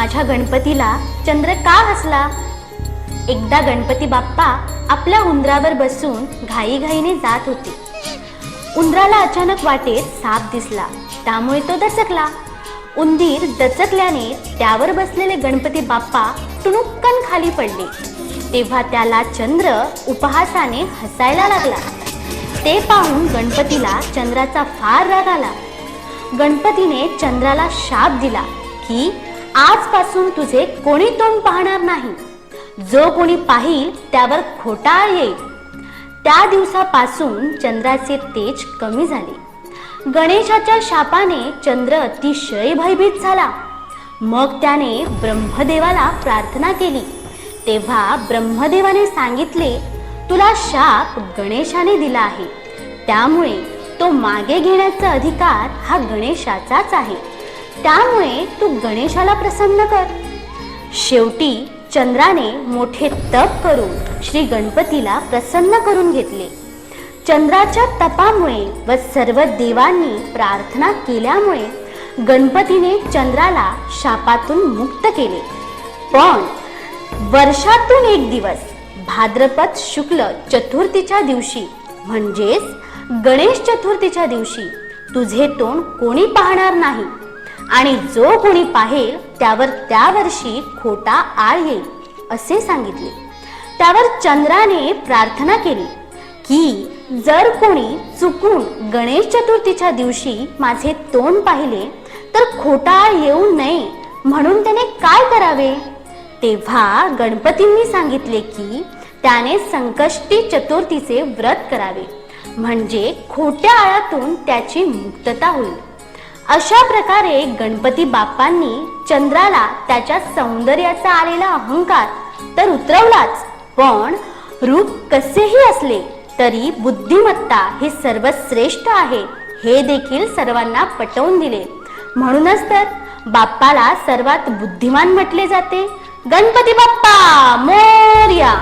माझ्या गणपतीला चंद्र का हसला? एकदा गणपती बाप्पा आपल्या उंदरावर बसून घाईघाईने जात होते. उंदराला अचानक वाटेत साप दिसला. त्यामुळे तो दचकला. उंदीर दचकल्याने त्यावर बसलेले गणपती बाप्पा टुणुक्कन खाली पडले. तेव्हा त्याला चंद्र उपहासाने हसायला लागला. ते पाहून गणपतीला चंद्राचा फार राग आला. गणपतीने चंद्राला शाप दिला की आजपासून तुझे कोणी तोंड पाहणार नाही. जो कोणी पाहिल त्यावर खोटाळ येईल. त्या दिवसापासून चंद्राचे तेज कमी झाले. गणेशाच्या शापाने चंद्र अतिशय भयभीत झाला. मग त्याने ब्रह्मदेवाला प्रार्थना केली. तेव्हा ब्रह्मदेवाने सांगितले तुला शाप गणेशाने दिला आहे. त्यामुळे तो मागे घेण्याचा अधिकार हा गणेशाचाच आहे. त्यामुळे तू गणेशाला प्रसन्न कर. शेवटी चंद्राने मोठे तप करून श्री गणपतीला प्रसन्न करून घेतले. चंद्राच्या तपामुळे व सर्व देवांनी प्रार्थना केल्यामुळे गणपतीने चंद्राला शापातून मुक्त केले. पण वर्षातून एक दिवस भाद्रपद शुक्ल चतुर्थीच्या दिवशी म्हणजेच गणेश चतुर्थीच्या दिवशी तुझे तोंड कोणी पाहणार नाही? आणि जो कोणी पाहेल त्यावर त्या वर्षी खोटा आळ येईल असे सांगितले. त्यावर चंद्राने प्रार्थना केली की जर कोणी चुकून गणेश चतुर्थीच्या दिवशी माझे तोंड पाहिले तर खोटा आळ येऊ नये म्हणून त्याने काय करावे? तेव्हा गणपतींनी सांगितले की त्याने संकष्टी चतुर्थीचे व्रत करावे. म्हणजे खोट्या आळातून त्याची मुक्तता होईल. अशा प्रकारे गणपती बाप्पांनी चंद्राला त्याच्या सौंदर्याचा आलेला अहंकार तर उतरवलाच. पण रूप कसेही असले तरी बुद्धिमत्ता हे सर्वश्रेष्ठ आहे हे देखील सर्वांना पटवून दिले. म्हणूनच तर बाप्पाला सर्वात बुद्धिमान म्हटले जाते गणपती बाप्पा मोर्या!